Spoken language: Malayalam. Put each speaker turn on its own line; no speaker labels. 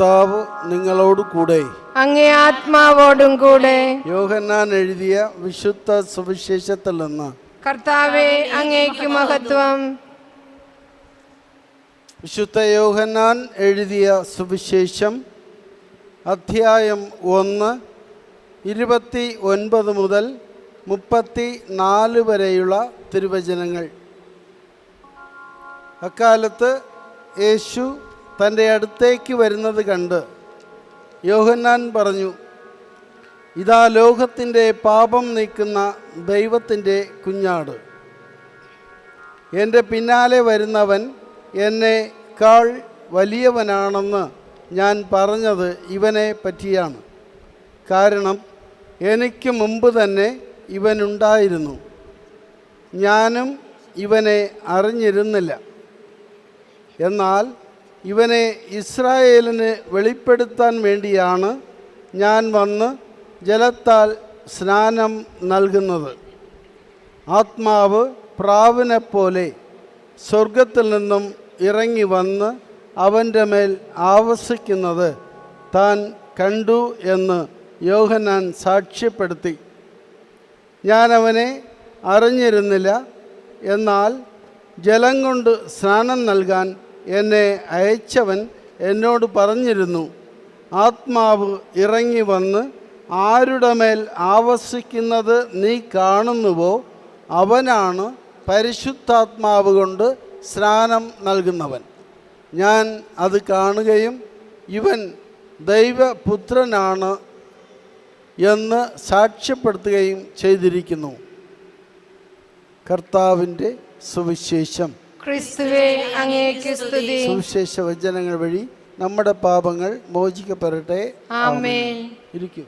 കർത്താവ് നിങ്ങളോട് കൂടെ.
അങ്ങേ ആത്മാവോടും കൂടെ.
യോഹന്നാൻ എഴുതിയ വിശുദ്ധ സുവിശേഷത്തിൽ നിന്ന്.
കർത്താവെ അങ്ങേക്ക് മഹത്വം.
വിശുദ്ധ യോഹന്നാൻ എഴുതിയ സുവിശേഷം അധ്യായം ഒന്ന് ഇരുപത്തി ഒൻപത് മുതൽ മുപ്പത്തി നാല് വരെയുള്ള തിരുവചനങ്ങൾ. അക്കാലത്ത് യേശു തന്റെ അടുത്തേക്ക് വരുന്നത് കണ്ട് യോഹന്നാൻ പറഞ്ഞു ഇതാ ലോകത്തിന്റെ പാപം നീക്കുന്ന ദൈവത്തിന്റെ കുഞ്ഞാട്. എന്റെ പിന്നാലെ വരുന്നവൻ എന്നെ കാൾ വലിയവനാണെന്ന് ഞാൻ പറഞ്ഞത് ഇവനെ പറ്റിയാണ്. കാരണം എനിക്ക് മുമ്പ് തന്നെ ഇവനുണ്ടായിരുന്നു. ഞാനും ഇവനെ അറിഞ്ഞിരുന്നില്ല. എന്നാൽ ഇവനെ ഇസ്രായേലിന് വെളിപ്പെടുത്താൻ വേണ്ടിയാണ് ഞാൻ വന്ന് ജലത്താൽ സ്നാനം നൽകുന്നത്. ആത്മാവ് പ്രാവിനെ പോലെ സ്വർഗത്തിൽ നിന്നും ഇറങ്ങി വന്ന് അവന്റെ മേൽ ആവസിക്കുന്നത് താൻ കണ്ടു എന്ന് യോഹനാൻ സാക്ഷ്യപ്പെടുത്തി. ഞാൻ അവനെ അറിഞ്ഞിരുന്നില്ല എന്നാൽ ജലം കൊണ്ട് സ്നാനം നൽകാൻ എന്നെ അയച്ചവൻ എന്നോട് പറഞ്ഞിരുന്നു ആത്മാവ് ഇറങ്ങി വന്ന് ആരുടെ മേൽ ആവസിക്കുന്നത് നീ കാണുന്നുവോ അവനാണ് പരിശുദ്ധാത്മാവ് കൊണ്ട് സ്നാനം നൽകുന്നവൻ. ഞാൻ അത് കാണുകയും ഇവൻ ദൈവപുത്രനാണ് എന്ന് സാക്ഷ്യപ്പെടുത്തുകയും ചെയ്തിരിക്കുന്നു. കർത്താവിന്റെ സുവിശേഷം.
ക്രിസ്തുവെ അങ്ങേക്ക് സ്തുതി.
സുവിശേഷ വചനങ്ങൾ വഴി നമ്മുടെ പാപങ്ങൾ മോചിക്കപ്പെടട്ടെ.
ആമേൻ.
ഇരിക്കൂ.